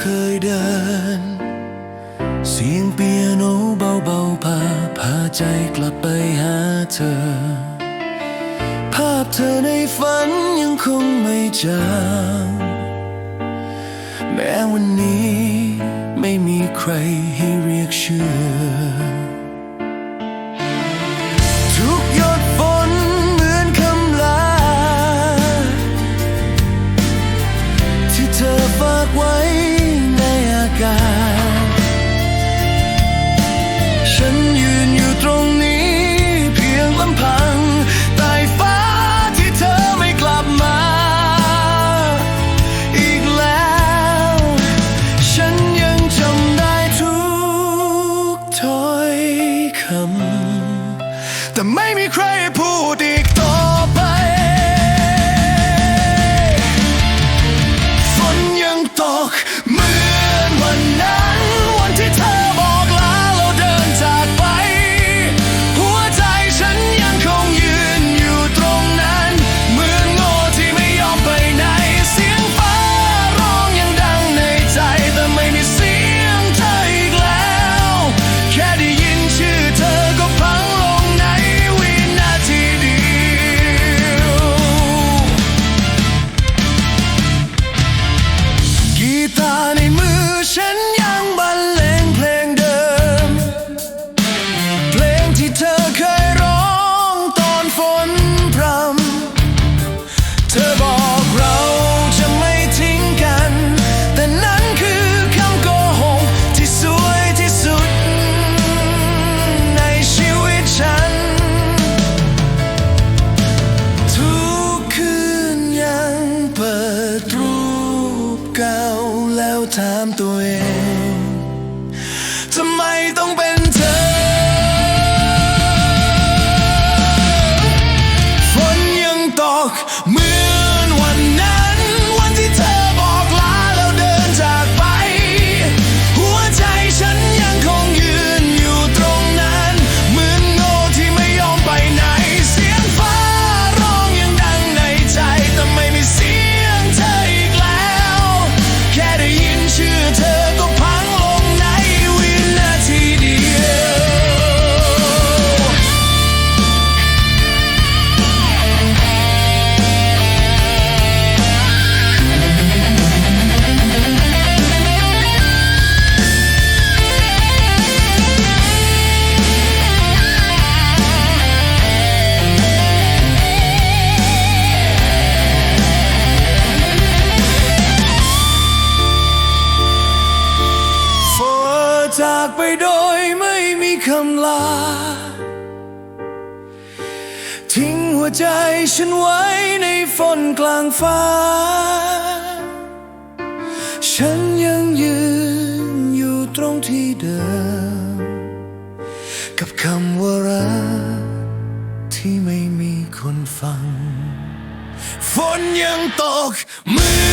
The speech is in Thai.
เคยเดิน เสียงเปียโนเบาๆพาพาใจกลับไปหาเธอ ภาพเธอในฝันยังคงไม่จางแม้วันนี้ไม่มีใครให้เรียกชื่อ ถามตัวเองทำไมต้องไปากไปโดยไม่มีคำลา ทิ้งหัวใจฉันไว้ในฝนกลางฟ้า ฉันยังยืนอยู่ตรงที่เดิม กับคำว่ารักที่ไม่มีคนฟัง ฝนยังตกมือ